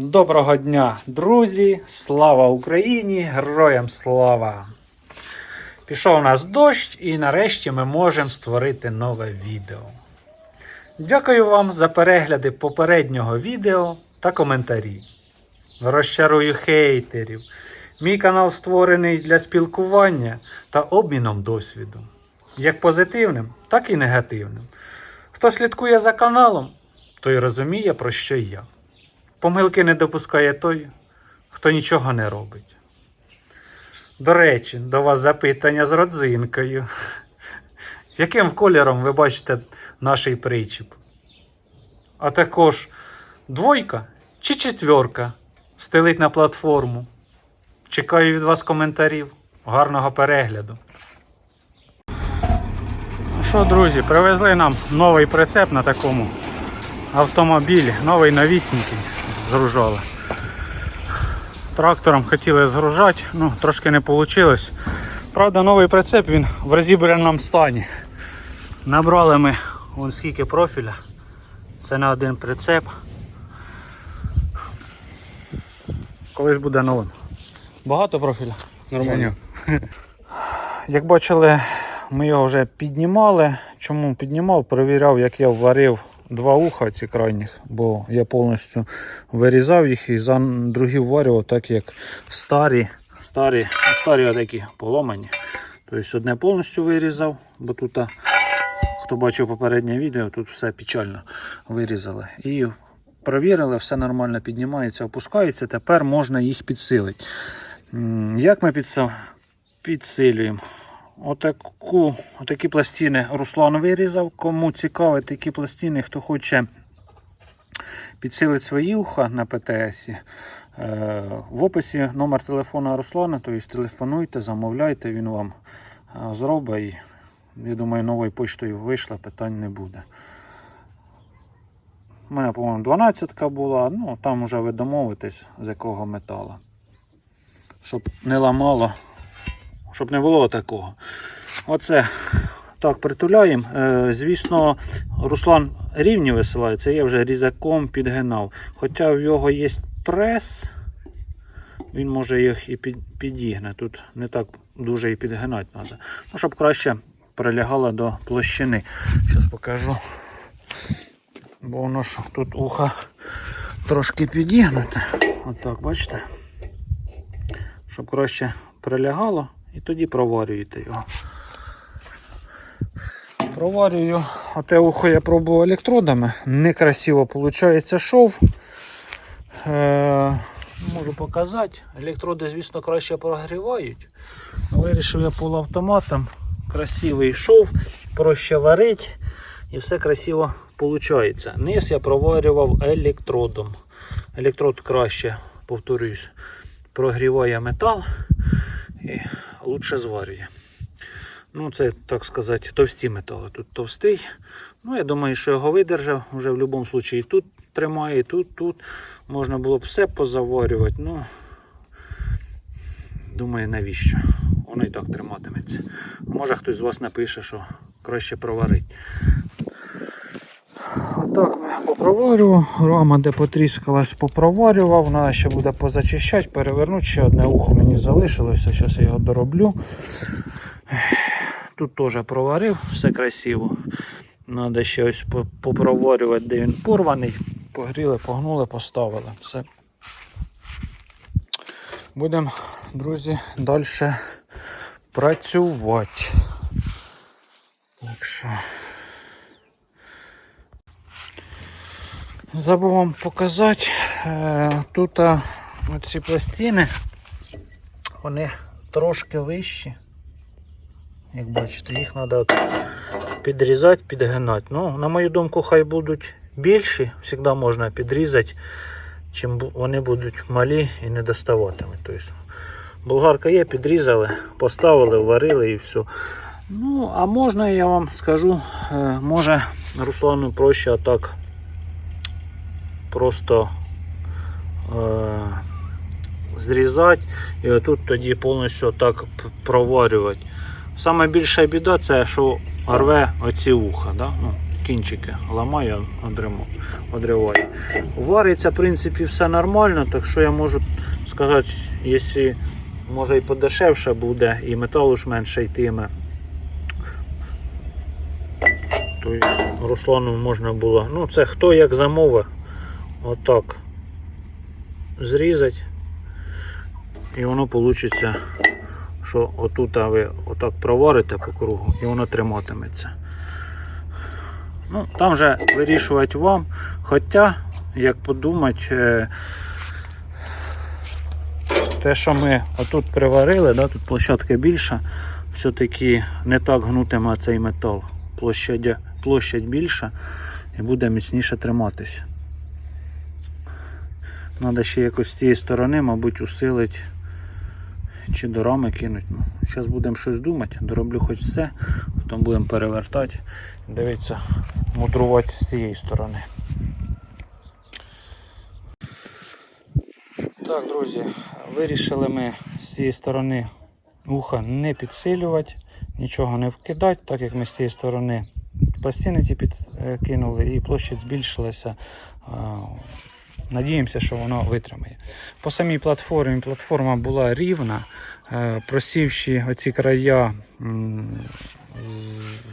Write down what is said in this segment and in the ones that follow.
Доброго дня, друзі! Слава Україні! Героям слава! Пішов у нас дощ, і нарешті ми можемо створити нове відео. Дякую вам за перегляди попереднього відео та коментарі. Розчарую хейтерів. Мій канал створений для спілкування та обміном досвіду. Як позитивним, так і негативним. Хто слідкує за каналом, той розуміє, про що я. Помилки не допускає той, хто нічого не робить. До речі, до вас запитання з родзинкою. Яким кольором ви бачите наш причіп? А також двойка чи четверка стелить на платформу. Чекаю від вас коментарів. Гарного перегляду. Ну що, друзі, привезли нам новий прицеп на такому автомобілі, новий новісінький згружали. Трактором хотіли згружати, ну трошки не вийшло. Правда, новий прицеп він в розібраному стані. Набрали ми вон скільки профіля. Це не один прицеп. Колись буде новим. Багато профіля? Нормально. Як бачили, ми його вже піднімали. Чому піднімав? Перевіряв, як я варив два уха ці крайніх, бо я повністю вирізав їх і за другі варював, так як старі, старі, старі отакі поломані. Тобто одне повністю вирізав, бо тут, хто бачив попереднє відео, тут все печально вирізали. І провірили, все нормально піднімається, опускається. Тепер можна їх підсилити. Як ми підсилюємо? Отаку, отакі пластини Руслан вирізав. Кому цікаві такі пластини, хто хоче підсилити свої уха на ПТС. Е, в описі номер телефона Руслана, тобто телефонуйте, замовляйте, він вам е, зробить. Я думаю, новою почтою вийшла, питань не буде. У мене, по-моєму, 12 була, ну там вже ви домовитесь, з якого метала. Щоб не ламало, щоб не було такого. Оце так притуляємо. Е, звісно, Руслан рівні висилає, це я вже різаком підгинав. Хоча в його є прес, він може їх і підігне. Тут не так дуже і підгинати треба. Ну, щоб краще прилягало до площини. Зараз покажу. Бо воно ж тут ухо трошки підігнуте. Отак, бачите? Щоб краще прилягало і тоді проварюєте його. Проварюю, а те ухо я пробував електродами. Некрасиво виходить шов. Е, можу показати. Електроди, звісно, краще прогрівають. Вирішив я полуавтоматом. Красивий шов, проще варить і все красиво виходить. Низ я проварював електродом. Електрод краще, повторюсь, прогріває метал і лучше зварює. Ну, це, так сказати, товсті метали. Тут товстий. Ну, я думаю, що його видержав. Вже в будь-якому випадку тут тримає, і тут, тут. Можна було б все позаварювати. Ну, думаю, навіщо? Воно і так триматиметься. Може хтось з вас напише, що краще проварить. Отак ми попроварював. Рама, де потріскалась, попроварював. Треба ще буде позачищати, перевернути. Ще одне ухо мені залишилося. Зараз я його дороблю. Тут теж проварив, все красиво. Треба ще ось попроварювати, де він порваний. Погріли, погнули, поставили. Все. Будемо, друзі, далі працювати. Так що. Забув вам показати. е, Тут а, ці пластини, вони трошки вищі. Як бачите, їх треба підрізати, підгинати. Ну, на мою думку, хай будуть більші, завжди можна підрізати, чим вони будуть малі і не доставатимуть. Тобто, болгарка є, підрізали, поставили, варили і все. Ну, а можна, я вам скажу, е, може Руслану проще отак просто е, зрізати і отут тоді повністю так проварювати. Саме більша біда це, що рве оці вуха. Да? Ну, кінчики ламає, одриває. Вариться, в принципі, все нормально, так що я можу сказати, якщо може і подешевше буде, і металу ж менше йтиме. Тобто Руслану можна було. Ну, це хто як замовив, отак зрізати. І воно вийде, що отут ви отак проварите по кругу і воно триматиметься. Ну, там же вирішувати вам. Хоча, як подумати, е, те, що ми отут приварили, да, тут площадка більша, все-таки не так гнутиме цей метал. Площадь, площадь більша і буде міцніше триматися. Треба ще якось з цієї сторони, мабуть, усилити чи до рами кинуть. Ну, зараз будемо щось думати, дороблю хоч все, потім будемо перевертати. Дивіться, мудрувати з цієї сторони. Так, друзі, вирішили ми з цієї сторони вуха не підсилювати, нічого не вкидати, так як ми з цієї сторони пластини ці підкинули і площадь збільшилася. Надіємося, що воно витримає. По самій платформі платформа була рівна, е, просівши оці края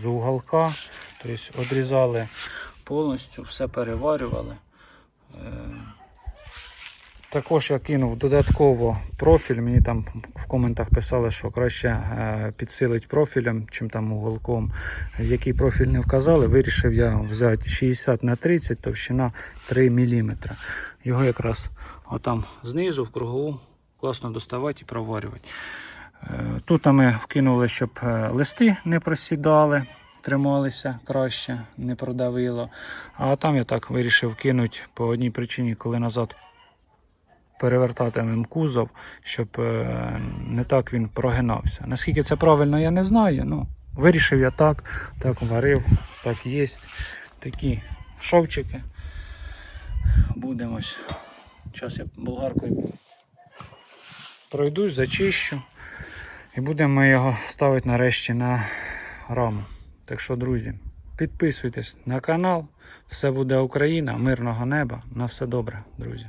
з- уголка, тобто одрізали повністю, все переварювали. Також я кинув додатково профіль. Мені там в коментах писали, що краще е, підсилить профілем, чим там уголком. Який профіль не вказали, вирішив я взяти 60 на 30, товщина 3 мм. Його якраз отам знизу, в кругову, класно доставати і проварювати. Е, Тут ми вкинули, щоб е, листи не просідали, трималися краще, не продавило. А там я так вирішив кинути по одній причині, коли назад перевертатимем кузов, щоб е, не так він прогинався. Наскільки це правильно, я не знаю. Ну, вирішив я так, так варив, так є. Такі шовчики. Будемось. Зараз я болгаркою пройдусь, зачищу. І будемо його ставити нарешті на раму. Так що, друзі, підписуйтесь на канал. Все буде Україна, мирного неба. На все добре, друзі.